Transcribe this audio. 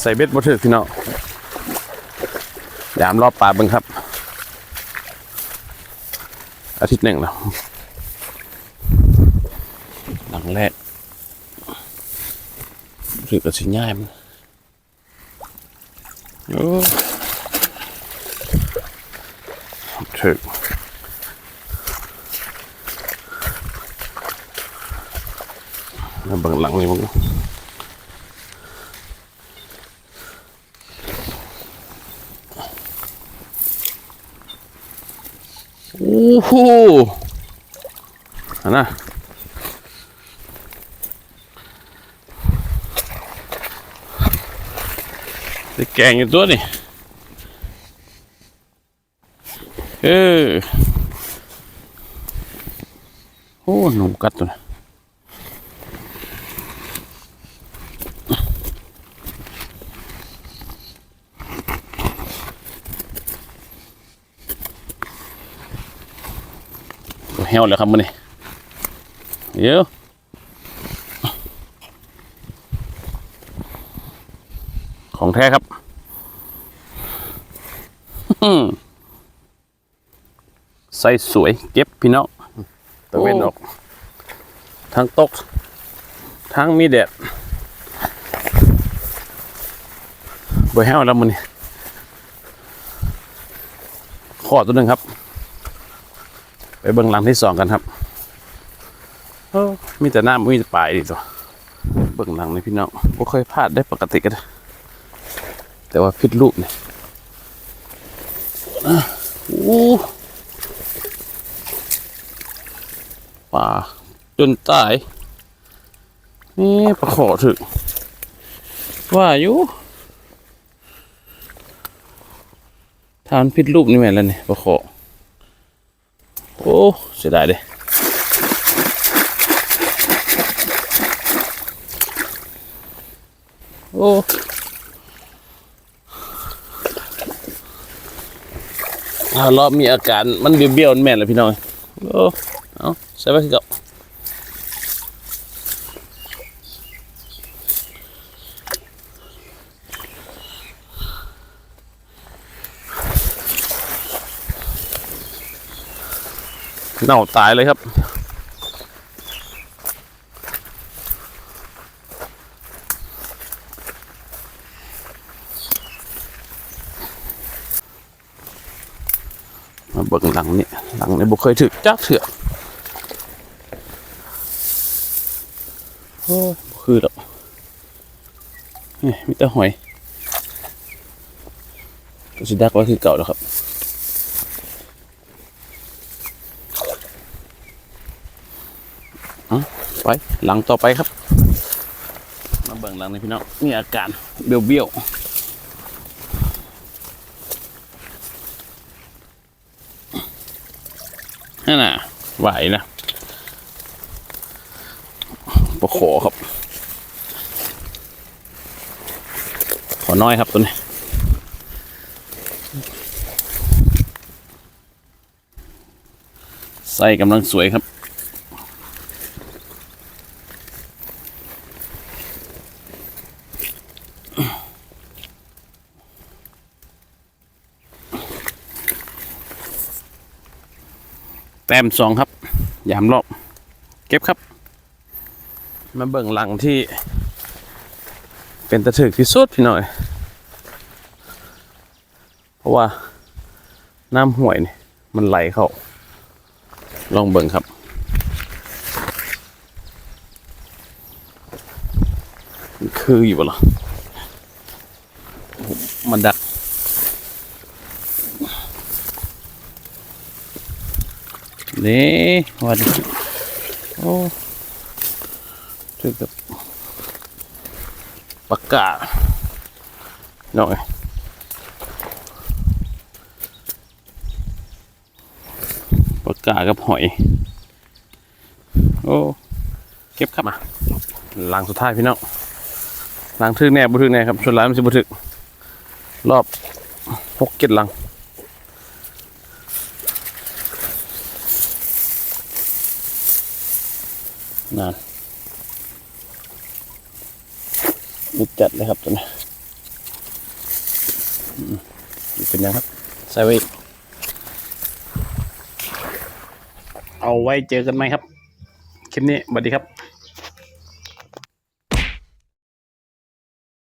ใส่เบ็ดบ่ถึกพี่น้องยามรอบปลาบิ่งครับ อาทิตย์หนึ่งแล้วหลังแรกถือกับสิง่ายมันโอ้ถึกเบิ่งหลังนี่มึง โอ้โหนน่ะได้แกงอยู่ตัวนี่เออโอ้หนุ่มกัดตัวนะ ตัวเหี่ยวเลยครับมันนี่เดี๋ยวของแท้ครับอื้อใส่สวยเก็บพี่น้องตะเวนออก ทั้งตก ทั้งมีแดดบ่แห้วแล้วมันนี่ขอตัวหนึ่งครับ ไปเบิ่งหลังที่สองกันครับเออมีแต่หน้ำมีแต่ปลายดีตัวเบิ่งหลังนี่พี่น้องบ่ค่อยพลาดได้ปกติกันแต่ว่าพิษลูกนี่อะโอ้ปลาจนตาย นี่ปลาขอถึกว่าอยู่ทานพิษลูกนี่แม่แล้วเนี่ยปลาขอ โอ้เสียดายเลยโอ้เอารอบมีอาการมันเบี้ยวๆมันแม่นเลยพี่น้องโอ้เอาใส่ไปคือเเน่าตายเลยครับ มาเบิ่งหลังนี่หลังนี่บ่เคยถึกจักเถื่อโอ้บ่คือดอกนี่มีแต่หอยก็สิดักไว้คือเก่าแล้วครับ เอา ไปหลังต่อไปครับ มาเบิ่งหลังนี่พี่น้องมีอาการเบี้ยวๆนั่นน่ะไหวนะปะขอครับ ขอน้อยครับตัวนี้ใส่กำลังสวยครับ แต้มสองครับ ยามรอบ เก็บครับ มาเบิ่งหลังที่ เป็นตะถึกที่สุดพี่หน่อย เพราะว่าน้ำห่วยนี่มันไหลเข้า ลองเบิ่งครับคืออยู่บ่ล่ะมันดัก นี่ว่าดิโอ้ถึงกับปากกาหน่อยปากกากับหอย โอ้ เก็บครับมาลังสุดท้ายพี่น้องลังทึกแน่บุทึกแน่ครับชนร้ายมันสิบุทึก รอบหกเจ็ดลัง นานมีจัดเลยครับตัวนี้อืมนี่เป็นยังครับ ใส่ไว้อีกเอาไว้เจอกันไหมครับ คลิปนี้สวัสดีครับ